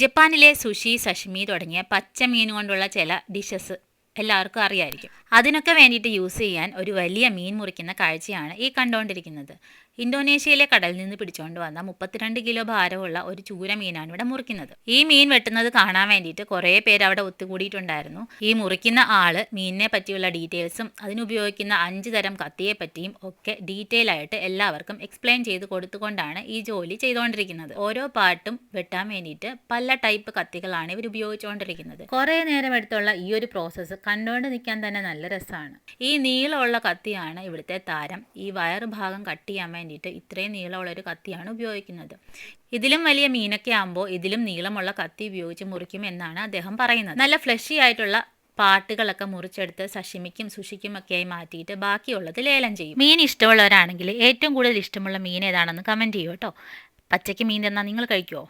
ജപ്പാനിലെ സുഷി സഷിമി തുടങ്ങിയ പച്ചമീൻ കൊണ്ടുള്ള ചില ഡിഷസ് എല്ലാവർക്കും അറിയായിരിക്കും. അതിനൊക്കെ വേണ്ടിയിട്ട് യൂസ് ചെയ്യാൻ ഒരു വലിയ മീൻ മുറിക്കുന്ന കാഴ്ചയാണ് ഈ കണ്ടുകൊണ്ടിരിക്കുന്നത്. ഇന്തോനേഷ്യയിലെ കടലിൽ നിന്ന് പിടിച്ചുകൊണ്ട് വന്ന മുപ്പത്തിരണ്ട് കിലോ ഭാരമുള്ള ഒരു ചൂര മീനാണ് ഇവിടെ മുറിക്കുന്നത്. ഈ മീൻ വെട്ടുന്നത് കാണാൻ വേണ്ടിയിട്ട് കുറേ പേര് അവിടെ ഒത്തുകൂടിയിട്ടുണ്ടായിരുന്നു. ഈ മുറിക്കുന്ന ആൾ മീനിനെ പറ്റിയുള്ള ഡീറ്റെയിൽസും അതിനുപയോഗിക്കുന്ന അഞ്ച് തരം കത്തിയെ പറ്റിയും ഒക്കെ ഡീറ്റെയിൽ ആയിട്ട് എല്ലാവർക്കും എക്സ്പ്ലെയിൻ ചെയ്ത് കൊടുത്തുകൊണ്ടാണ് ഈ ജോലി ചെയ്തുകൊണ്ടിരിക്കുന്നത് ഓരോ പാട്ടും വെട്ടാൻ വേണ്ടിയിട്ട് പല ടൈപ്പ് കത്തികളാണ് ഇവർ ഉപയോഗിച്ചുകൊണ്ടിരിക്കുന്നത് കുറേ നേരം എടുത്തുള്ള ഈ ഒരു പ്രോസസ്സ് കണ്ടുകൊണ്ട് നിൽക്കാൻ തന്നെ നല്ല രസമാണ് ഈ നീളമുള്ള കത്തിയാണ് ഇവിടുത്തെ താരം. ഈ വയറ് ഭാഗം കട്ട് ചെയ്യാൻ വേണ്ടിയിട്ട് ഇത്രയും നീളമുള്ള ഒരു കത്തിയാണ് ഉപയോഗിക്കുന്നത്. ഇതിലും വലിയ മീനൊക്കെ ആകുമ്പോൾ ഇതിലും നീളമുള്ള കത്തി ഉപയോഗിച്ച് മുറിക്കും എന്നാണ് അദ്ദേഹം പറയുന്നത്. നല്ല ഫ്ലഷി ആയിട്ടുള്ള പാട്ടുകളൊക്കെ മുറിച്ചെടുത്ത് സഷിമിക്കും സുഷിക്കും ഒക്കെയായി മാറ്റിയിട്ട് ബാക്കിയുള്ളത് ലേലം ചെയ്യും. മീൻ ഇഷ്ടമുള്ളവരാണെങ്കിൽ ഏറ്റവും കൂടുതൽ ഇഷ്ടമുള്ള മീൻ ഏതാണെന്ന് കമന്റ് ചെയ്യൂ കേട്ടോ. പച്ചയ്ക്ക് മീൻ തന്നാൽ നിങ്ങൾ കഴിക്കുമോ